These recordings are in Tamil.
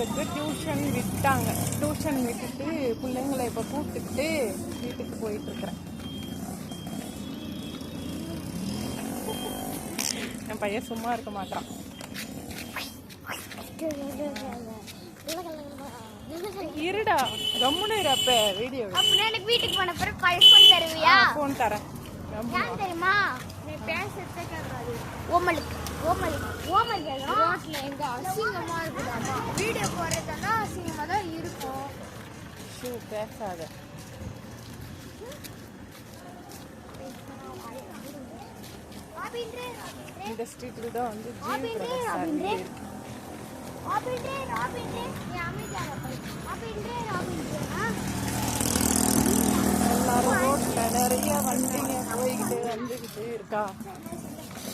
பிள்ளைங்களுக்கு டியூஷன் விட்டாங்க. டியூஷன் விட்டுட்டு பிள்ளைங்களை இப்போ கூப்பிட்டுக்கிட்டு வீட்டுக்கு போயிட்டு இருக்கிறேன் என் பையன் சும்மா இருக்க மாட்டான் இருடா. கம்முன்னு இரு அப்ப வீடியோ அப்படின்னா எனக்கு வீட்டுக்கு போன பிறகு பழக்கம் தருவியா? ஃபோன் தரேன். கம்முனு ஏன் தெரியுமா? நீ பேசுறதே ஓமலுக்கு. ஓமல். ஓமல் ரோட்ல எங்க அசிங்கமா இருக்குதாமா? வீடியோ போறதெல்லாம் அசிங்கமா தான் இருக்கும். ஷூ பேசாத இந்த ஸ்ட்ரீட்ல தான் வந்து எல்லாரும் ரோட்ல நிறைய வண்டிங்க போய்கிட்டு வந்துக்கிட்டு இருக்கா.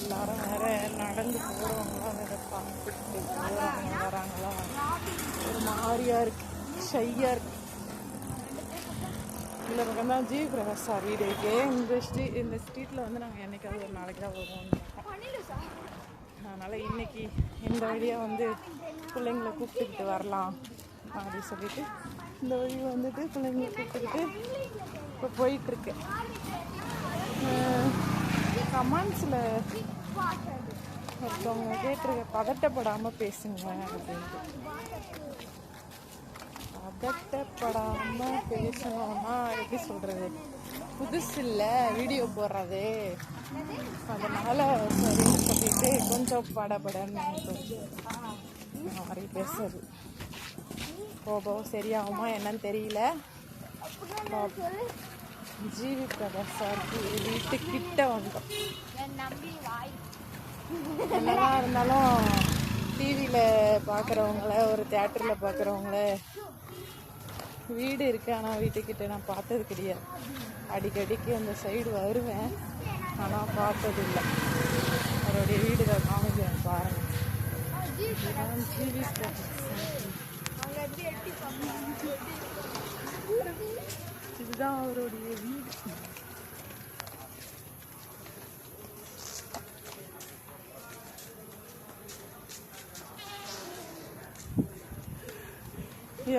எல்லாரும் வேற நடந்து போறவங்களாம் வேற பார்த்துக்கிட்டு போறாங்க வராங்களா? ஒரு மாதிரியா இருக்கு ஷையா இருக்கு. இந்த பக்கம் தான் ஜீவ் பிரகாஷ் வீடு இருக்கு. இந்த ஸ்ட்ரீட் இந்த ஸ்ட்ரீட்ல வந்து நாங்கள் என்னைக்காவது ஒரு நாளைக்கு தான் வருவோம் அதனால் அதனால இன்னைக்கு இந்த வழியா வந்து பிள்ளைங்களை கூப்பிட்டுக்கிட்டு வரலாம் அப்படின்னு சொல்லிட்டு இந்த வழி வந்துட்டு பிள்ளைங்களை கூப்பிட்டுக்கிட்டு இப்போ போயிட்டு கமெண்ட்ஸில் ஒருத்தவங்க கேட்டிருக்க பதட்டப்படாமல் பேசுங்க அப்படின்ட்டு. பதட்டப்படாமல் பேசணும்னா எப்படி சொல்கிறது புதுசு இல்லை வீடியோ போடுறது. அதனால் சரி சொல்லிட்டு கொஞ்சம் படபடன்னு மாதிரி பேசுறது. கோபம் சரியாகுமா என்னன்னு தெரியல. ஜிவி பிரகாஷ் வீட்டு வீட்டுக்கிட்ட வந்தோம் என்னதான் இருந்தாலும் டிவியில் பார்க்குறவங்கள ஒரு தேட்டரில் பார்க்குறவங்கள வீடு இருக்கு ஆனால் வீட்டுக்கிட்ட நான் பார்த்தது கிடையாது அடிக்கடிக்கு அந்த சைடு வருவேன். ஆனால் பார்த்தது இல்லை அவருடைய வீடு தான் காமிக்கிறேன் பாருங்க. ஜிவி பிரகாஷ் இதுதான் அவருடைய வீடு.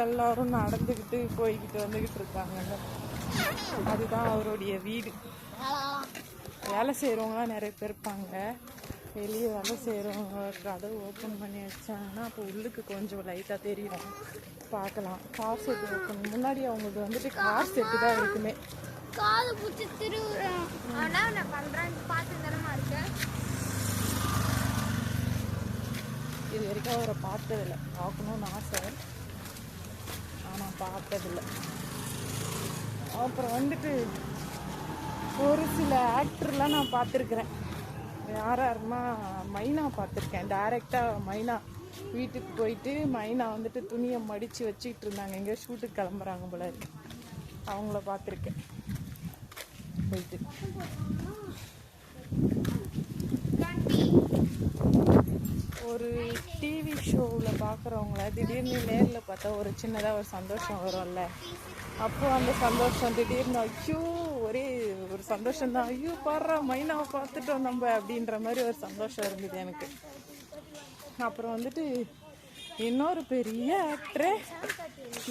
எல்லாரும் நடந்துக்கிட்டு போய்கிட்டு வந்துக்கிட்டு இருக்காங்க அதுதான் அவருடைய வீடு. வேலை செய்கிறவங்களாம் நிறைய பேர் இருப்பாங்க. வெளியே வேலை செய்கிறவங்க கதவு ஓப்பன் பண்ணி வச்சாங்கன்னா அப்போ உள்ளுக்கு கொஞ்சம் லைட்டாக தெரியும். பார்க்கலாம். கார் செட்டு ஓப்பன் முன்னாடி அவங்களுக்கு வந்துட்டு கார் செட்டு தான் இருக்குமே. காது பூச்சி திருவுறேன் ஆனா நான் பண்றேன். பார்த்து தரமா இருக்கேன் இது வரைக்கும் அவரை பார்த்ததில்ல. பார்க்கணும்னு ஆசை. ஆனால் பார்த்ததில்ல. அப்புறம் வந்துட்டு ஒரு சில ஆக்டர்லாம் நான் பார்த்துருக்குறேன். யார் யாருமா மைனா பார்த்துருக்கேன். டைரெக்டாக மைனா வீட்டுக்கு போயிட்டு மைனா வந்துட்டு துணியை மடித்து வச்சுக்கிட்டு இருந்தாங்க எங்கேயோ ஷூட்டுக்கு கிளம்புறாங்க போல இருக்கு. அவங்கள பார்த்துருக்கேன். போயிட்டு. ஒரு டிவி ஷோவில் பார்க்குறவங்கள திடீர்னு நேரில் பார்த்தா ஒரு சின்னதாக ஒரு சந்தோஷம் வரும்ல. அப்போது அந்த சந்தோஷம் திடீர்னு ஐயோ ஒரே ஒரு சந்தோஷம் தான் ஐயோ பாடுறா மைனாவை பார்த்துட்டோம் நம்ம அப்படின்ற மாதிரி ஒரு சந்தோஷம் இருந்தது எனக்கு. அப்புறம் வந்துட்டு இன்னொரு பெரிய ஆக்டரே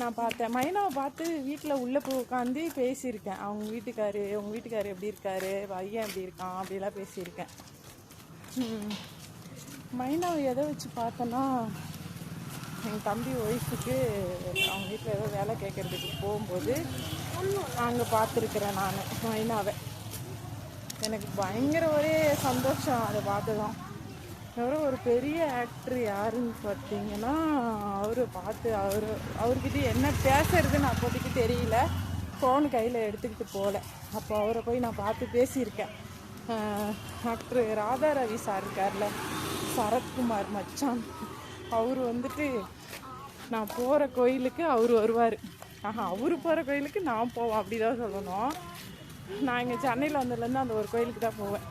நான் பார்த்தேன். மைனாவை பார்த்து வீட்டில் உள்ளே போய் உட்காந்து பேசியிருக்கேன். அவங்க வீட்டுக்காரு உங்கள் வீட்டுக்காரு எப்படி இருக்காரு? பையன் எப்படி இருக்கான்? அப்படிலாம் பேசியிருக்கேன். மைனாவை எதை வச்சு பார்த்தோன்னா என் தம்பி ஒய்ஃபுக்கு அவங்க வீட்டில் ஏதோ வேலை கேட்குறதுக்கு போகும்போது அங்கே பார்த்துருக்குறேன் நான் மைனாவை. எனக்கு பயங்கர ஒரே சந்தோஷம் அதை பார்த்ததும். அவரும் ஒரு பெரிய ஆக்டர் யாருன்னு பார்த்தீங்கன்னா அவரை பார்த்து அவர் அவர்கிட்ட என்ன பேசுறதுன்னு அப்போதைக்கு தெரியல. ஃபோன் கையில் எடுத்துக்கிட்டு போகல. அப்போ அவரை போய் நான் பார்த்து பேசியிருக்கேன். ஆக்டர் ராதா ரவி சார் இருக்கார்ல சரத்குமார் மச்சான். அவர் வந்துட்டு நான் போகிற கோயிலுக்கு அவர் வருவார். ஆஹா அவர் போகிற கோயிலுக்கு நான் போவேன் அப்படி தான் சொல்லணும். நான் இங்கே சென்னையில் வந்ததுலேருந்து அந்த ஒரு கோயிலுக்கு தான் போவேன்.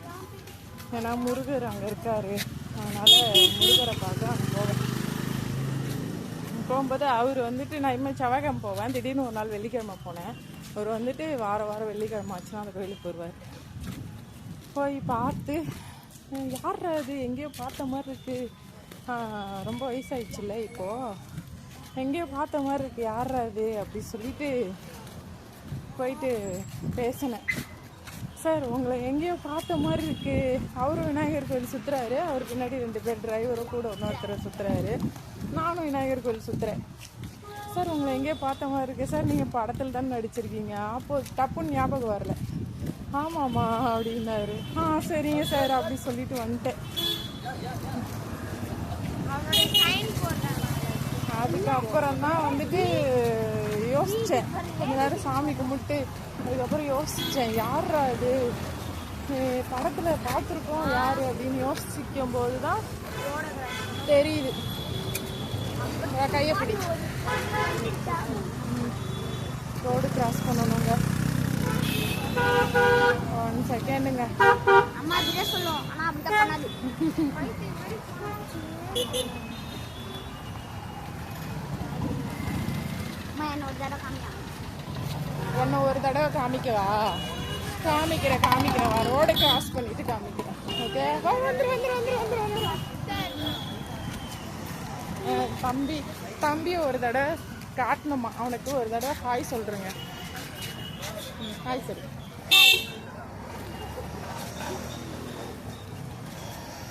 ஏன்னா முருகர் அங்கே இருக்கார். அதனால் முருகரை பார்க்க அங்கே போவேன். போகும்போது அவர் வந்துட்டு நான் இனிமேல் செவ்வாய்க்கிழமை போவேன். திடீர்னு ஒரு நாள் வெள்ளிக்கிழமை போனேன். அவர் வந்துட்டு வார வாரம் வெள்ளிக்கிழமை ஆச்சுன்னா அந்த கோயிலுக்கு வருவார். போய் பார்த்து யார் அது எங்கேயோ பார்த்த மாதிரி இருக்குது ரொம்ப வயசாயிடுச்சுல்ல இப்போது எங்கேயோ பார்த்த மாதிரி இருக்குது யார் அது அப்படி சொல்லிட்டு போயிட்டு பேசினேன். சார் உங்களை எங்கேயோ பார்த்த மாதிரி இருக்குது அவரும் விநாயகர் கோயில் சுற்றுறாரு அவர் பின்னாடி ரெண்டு பேர் டிரைவரும் கூட இன்னொருத்தர் சுற்றுறாரு நானும் விநாயகர் கோயில் சுற்றுறேன் சார் உங்களை எங்கேயோ பார்த்த மாதிரி இருக்குது சார் நீங்கள் படத்தில் தான் நடிச்சிருக்கீங்க. அப்போது டப்புன்னு ஞாபகம் வரல. ஆமாம்மா அப்படின்னாரு. ஆ சரிங்க சார் அப்படி சொல்லிட்டு வந்துட்டேன். அதுக்கப்புறந்தான் அதுக்கப்புறம் தான் வந்துட்டு யோசித்தேன் கொஞ்ச நேரம் சாமி கும்பிட்டு அதுக்கப்புறம் யோசித்தேன் யாரா இது? படத்தில் பார்த்துருக்கோம் யார் அப்படின்னு யோசிக்கும் போது தான் தெரியுது. என் கையை பிடி ரோடு கிராஸ் பண்ணணுங்க. ஒன் செகண்டுங்க அம்மா அப்படிதான் சொல்லுவோம் ஆனா அப்படிதான் பண்ணாது என்ன ஒரு தடவை காமிக்கவா? காமிக்கிறேன் காமிக்கிறேன். ரோடை கிராஸ் பண்ணிட்டு காமிக்கிறேன். ஓகே வந்துரு வந்துரு வந்துரு வந்துரு வந்துரு. அஹ் தம்பி தம்பி ஒரு தடவை காட்டணுமா? அவனுக்கு ஒரு தடவை ஹாய் சொல்றேங்க. ம், ஹாய் சொல்லு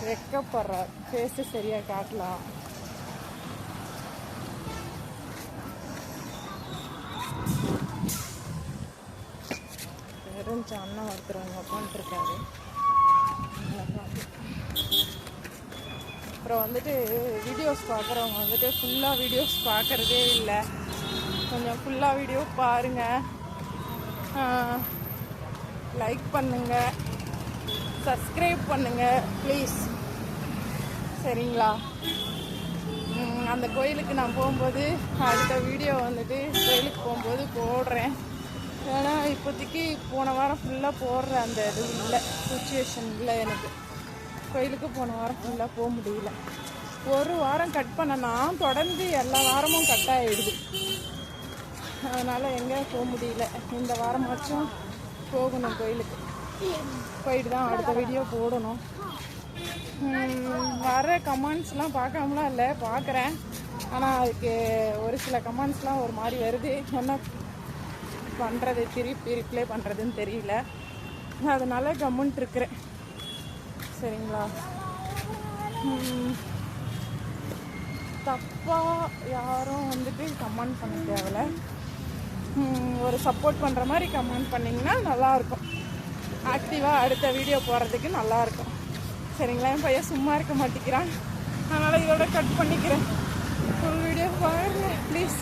வெக்கப்படுறார் ஃபேஸு சரியா காட்டலாம் தெரிஞ்ச அண்ணன் ஒருத்தர் அவங்க உட்காந்துருக்காரு அப்புறம் வந்துட்டு வீடியோஸ் பார்க்குறவங்க வந்துட்டு ஃபுல்லாக வீடியோஸ் பார்க்குறதே இல்லை. கொஞ்சம் ஃபுல்லாக வீடியோ பாருங்கள் லைக் பண்ணுங்கள் சப்ஸ்கிரைப் பண்ணுங்க ப்ளீஸ் சரிங்களா? அந்த கோயிலுக்கு நான் போகும்போது அடுத்த வீடியோ வந்துட்டு கோயிலுக்கு போகும்போது போடுறேன். ஏன்னா இப்போதைக்கு போன வாரம் ஃபுல்லாக போடுற அந்த இது இல்லை சுச்சுவேஷன் இல்லை எனக்கு. கோயிலுக்கு போன வாரம் ஃபுல்லாக போக முடியல. ஒரு வாரம் கட் பண்ணனா தொடர்ந்து எல்லா வாரமும் கட் ஆகிடுது அதனால் எங்கே போக முடியல. இந்த வாரமாச்சும் போகணும் கோயிலுக்கு. போயிட்டு தான் அடுத்த வீடியோ போடணும். வர கமெண்ட்ஸ்லாம் பார்க்காமலாம் இல்லை பார்க்குறேன். ஆனால் அதுக்கு ஒரு சில கமெண்ட்ஸ்லாம் ஒரு மாதிரி வருது. என்ன பண்ணுறது திருப்பி ரிப்ளை பண்ணுறதுன்னு தெரியல. அதனால கம்முன்ட்டு இருக்கிறேன். சரிங்களா? தப்பாக யாரும் வந்துட்டு கமெண்ட் பண்ண தேவையில்ல. ஒரு சப்போர்ட் பண்ணுற மாதிரி கமெண்ட் பண்ணிங்கன்னா நல்லாயிருக்கும் ஆக்டிவாக அடுத்த வீடியோ போடுறதுக்கு நல்லாயிருக்கும் சரிங்களா? என் பையன் சும்மா இருக்க மாட்டேங்கிறான். அதனால் இதோட கட் பண்ணிக்கிறேன். ஃபுல் வீடியோ பாருங்கள் ப்ளீஸ்